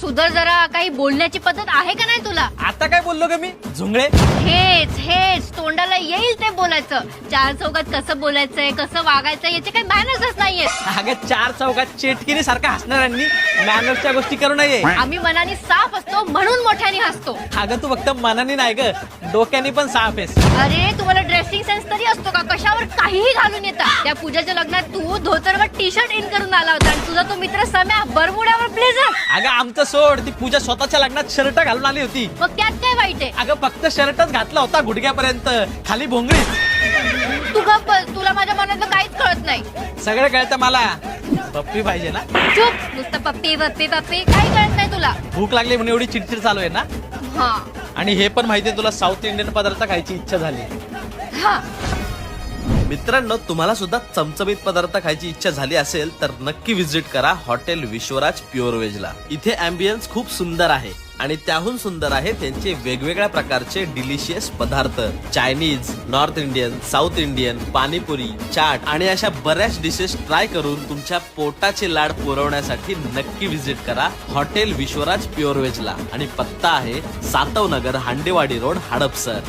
सुधर जरा काही बोलण्याची पद्धत आहे का नाही तुला? आता काय बोललो ग मी? झुंगळे? हेच हेच तोंडाला येईल ते बोलायचं. चार चौकात कसं बोलायचंय कसं वागायचं याचे काही मॅनर्सच नाहीयेत. अगं चार चौकात चेटकिरी सारखा हसणाऱ्यांनी मॅनर्सच्या गोष्टी करू नये. आम्ही मनाने साफ असतो म्हणून मोठ्याने हसतो. अगं तू फक्त मनाने नाही ग डोक्याने पण साफ आहेस. अरे तुम्हाला ड्रेसिंग सेन्स तरी असतो का? कशावर काहीही घालून येतात त्या पूजाच्या लग्नात तू धोतरवर टी शर्ट इन करून आला होता आणि तुझा तो मित्र सम्या बरमुड्यावर ब्लेझर अगं आमचं सोड ती पूजा स्वतःच्या लग्नात शर्ट घालून आली होती. मग त्यात काय वाईट आहे? अगं फक्त शर्टच घातला होता गुडघ्यापर्यंत. खाली भोंगळी. तू गप्प बस, तुला माझ्या मनातलं काहीच कळत नाही. सगळं कळतं मला. पप्पी पाहिजे ना? चुप. नुसतं पप्पी पप्पी पप्पी. काही कळत नाही तुला. भूक लागली म्हणून एवढी चिडचिड चालू आहे ना? हा. आणि हे पण माहितीये तुला साऊथ इंडियन पदार्थ खायची इच्छा झाली. हा. मित्रांनो तुम्हाला सुद्धा चमचमीत पदार्थ खायची इच्छा झाली असेल तर नक्की विजिट करा हॉटेल विश्वराज प्युअर वेजला इथे अँबियन्स खूप सुंदर आहे आणि त्याहून सुंदर आहे त्यांचे वेगवेगळ्या प्रकारचे डिलिशियस पदार्थ. Chinese north Indian south Indian panipuri chaat आणि अशा बऱ्याच डिशेस ट्राय करून तुमच्या पोटाचे लाड पुरवण्यासाठी नक्की विजिट करा हॉटेल विश्वराज प्युअर वेजला आणि पत्ता आहे सातव नगर हांडेवाडी रोड हडपसर.